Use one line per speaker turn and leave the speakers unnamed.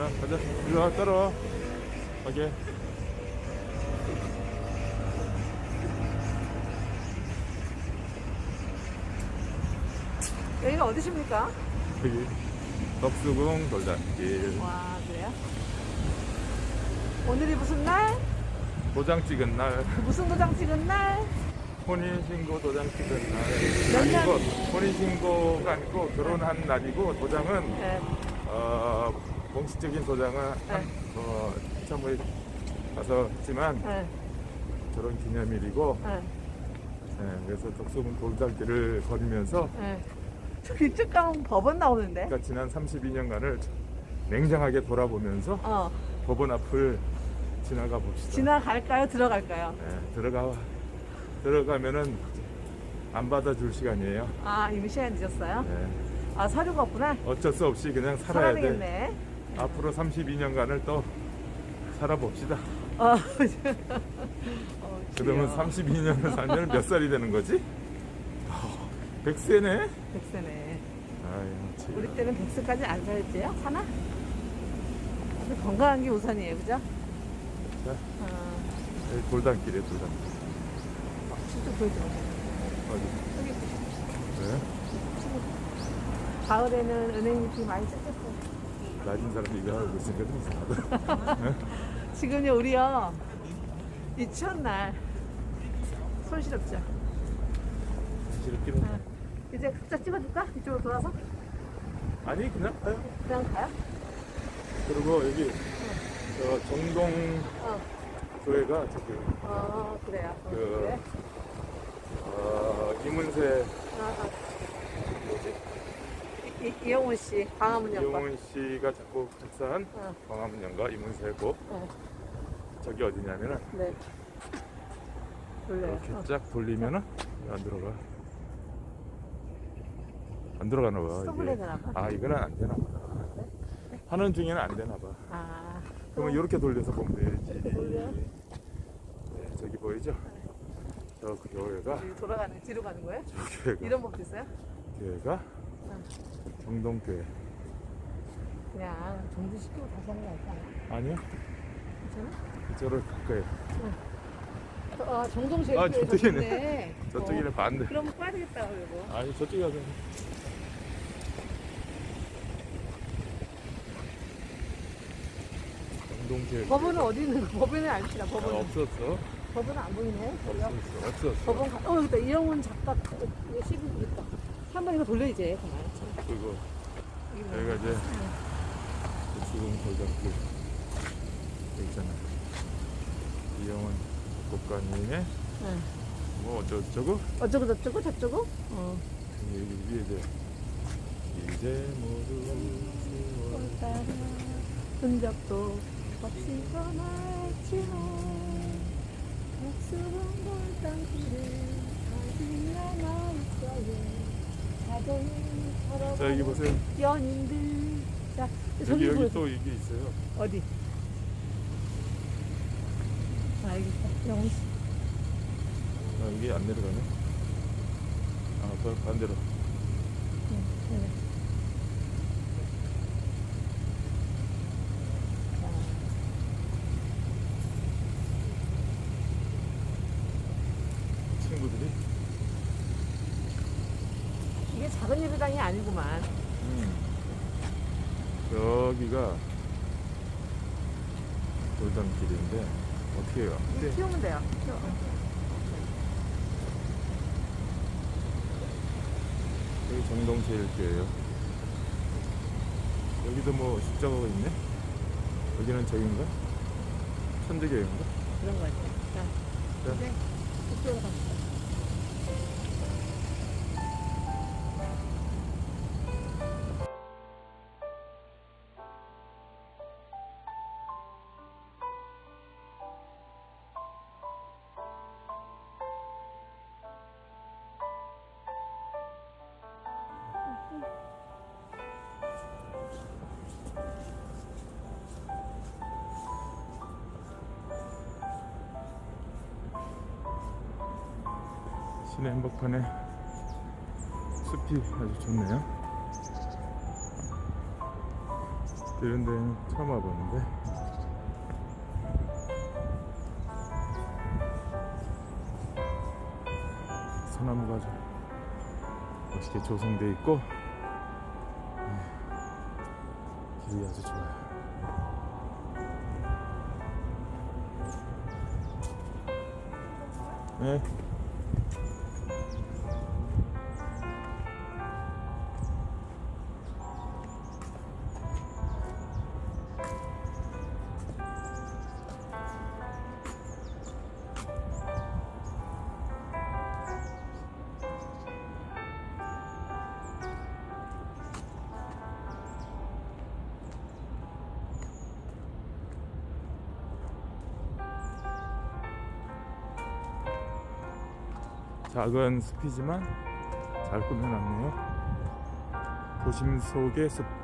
자, 가자. 일로 와, 따라와. 오케이.
여기가 어디십니까?
여기 덕수궁 돌담길.
와 그래요? 오늘이 무슨 날?
도장 찍은 날,
무슨 도장 찍은 날?
혼인신고 도장 찍은 날.
몇 년?
아니고, 혼인신고가 아니고 결혼한 날이고, 도장은,
네.
어, 공식적인 도장은 한, 어, 처음에 가서 했지만,
네.
결혼 기념일이고,
네.
네, 그래서 덕수궁 돌담길을 걸으면서,
네. 저기 쭉 가면 법원 나오는데?
그러니까 지난 32년간을 냉정하게 돌아보면서
어.
법원 앞을 지나가 봅시다.
지나갈까요? 들어갈까요?
네, 들어가 들어가면은 안 받아줄 시간이에요.
아 이미 시간 늦었어요?
네,
아 서류가 없구나?
어쩔 수 없이 그냥 살아야
살아야
돼.
되겠네.
앞으로 32년간을 또 살아봅시다.
어. 어,
그러면
귀여워.
32년을 살면 몇 살이 되는 거지? 어, 100세네?
백세네.
아유, 참.
우리 때는 백세까지 안 살지요? 사나? 근데 건강한 게 우선이에요, 그죠?
자,
어,
여기 돌담길이에요, 돌담길.
진짜 보여줘.
어디?
여기
네?
가을에는 은행잎이 많이 찢겼어.
낮은 사람이 이거 하고 있으니까 좀 이상하다.
지금요, 우리요, 이 추운 날, 손시렵죠?
지름길은
어. 이제 각자 찍어줄까? 이쪽으로 돌아서?
아니 그냥 가요.
그냥 가요?
그리고 여기 저 정동
어,
교회가 저기
어 그래요. 어,
그-
그래?
어, 이문세
아, 아. 이, 이, 이영훈 씨, 광화문 연가.
이용훈 씨가 작곡 작사한
어,
광화문 연가 이문세 곡
어,
저기 어디냐면은
네. 돌려요.
이렇게
어.
쫙 돌리면은 안 들어가. 안 들어가나 봐.
스톱을
이게.
해야 되나 봐.
아 이거는 안 되나 봐. 하는 중에는 안 되나 봐.
아,
그러면 이렇게 돌려서 보면 되지.
돌려?
네, 저기 보이죠? 저 교회가
여기 돌아가는, 뒤로 가는 거예요?
저 교회가
이런 법도 있어요?
교회가 정동교회.
그냥 정지시키고 다시 하는 게 낫지 않아?
아니요?
괜찮아?
이쪽으로 갈 거예요.
아, 정동제일
아,
교회
저쪽이네. 저쪽에는
어,
반대.
빠야 되겠다, 그리고.
아니 저쪽에 가서 정동교회.
법원은 어디 있는 거? 법원은 알시다,
아,
법원은.
없었어.
법원은 안 보이네, 저기요.
없었어. 없었어.
법원 가, 어, 여기 있다. 이영훈 작가, 이거 시국 있다. 한번 이거 돌려, 이제. 그만.
그리고
여기 뭐.
여기가 이제 지금 골장길 있잖아. 이영원 국가님의
응.
뭐 어쩌고저쩌고
어쩌고 저쩌고 저쩌고? 어.
여기 위에 이제 이제 모두
따라 흔적도 없이 떠났지만 목숨은 골단길에 아직 남아있어요 자
여기 보세요.
연인들 자
여기
저기
여기
보여줘.
또 이게 있어요.
어디? 아 여기 있다 영훈 씨
아, 이게 안 내려가네. 아, 그 반대로.
응, 네.
친구들이.
이게 작은 예배당이 아니구만
음. 여기가 돌담길인데 어떻게 해요?
이거 키우면 돼요 키워.
여기 정동제일교예요. 여기도 뭐 십자가가 있네. 여기는 저긴가? 천주교인가?
그런 거 같아 자
자,
이제 이쪽으로 갑시다
시내 한복판에 숲이 아주 좋네요. 이런 데는 처음 와봤는데 소나무가 아주 멋있게 조성돼 있고 네, 길이 아주 좋아요. 네. 작은 숲이지만 잘 꾸며놨네요. 도심 속의 숲.